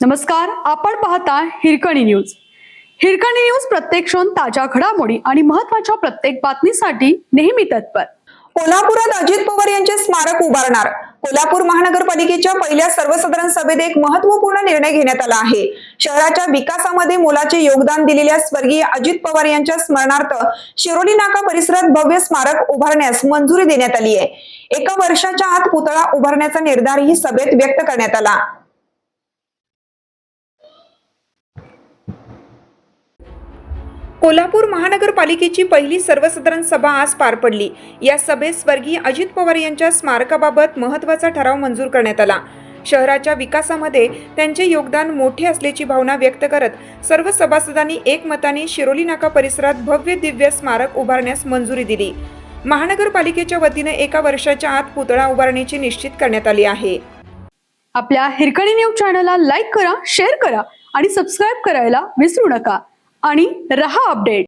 नमस्कार आपण पाहता हिरकणी न्यूज. हिरकणी न्यूज प्रत्येक क्षण ताज्या घडामोडी आणि महत्त्वाच्या प्रत्येक बातमीसाठी नेहमी तत्पर. कोल्हापुरात अजित पवार यांचे स्मारक उभारणार. कोल्हापूर महानगरपालिकेच्या पहिल्या सर्वसाधारण सभेत एक महत्त्वपूर्ण निर्णय घेण्यात आला आहे. शहराच्या विकासामध्ये मोलाचे योगदान दिलेल्या स्वर्गीय अजित पवार यांच्या स्मरणार्थ शिरोली नाका परिसरात भव्य स्मारक उभारण्यास मंजुरी देण्यात आली आहे. एका वर्षाच्या आत पुतळा उभारण्याचा निर्धारही सभेत व्यक्त करण्यात आला. कोल्हापूर महानगरपालिकेची पहिली सर्वसाधारण सभा आज पार पडली. या सभेत स्वर्गीय अजित पवार यांच्या स्मारकाबाबत महत्त्वाचा ठराव मंजूर करण्यात आला. शहराच्या विकासामध्ये त्यांचे योगदान मोठे असल्याची भावना व्यक्त करत सर्व सभासदांनी एकमताने शिरोली नाका परिसरात भव्य दिव्य स्मारक उभारण्यास मंजुरी दिली. महानगरपालिकेच्या वतीने एका वर्षाच्या आत पुतळा उभारण्याची निश्चित करण्यात आली आहे. आपल्या हिरकणी न्यूज चॅनलला लाईक करा शेअर करा आणि सबस्क्राईब करायला विसरू नका. आणि रहा अपडेट.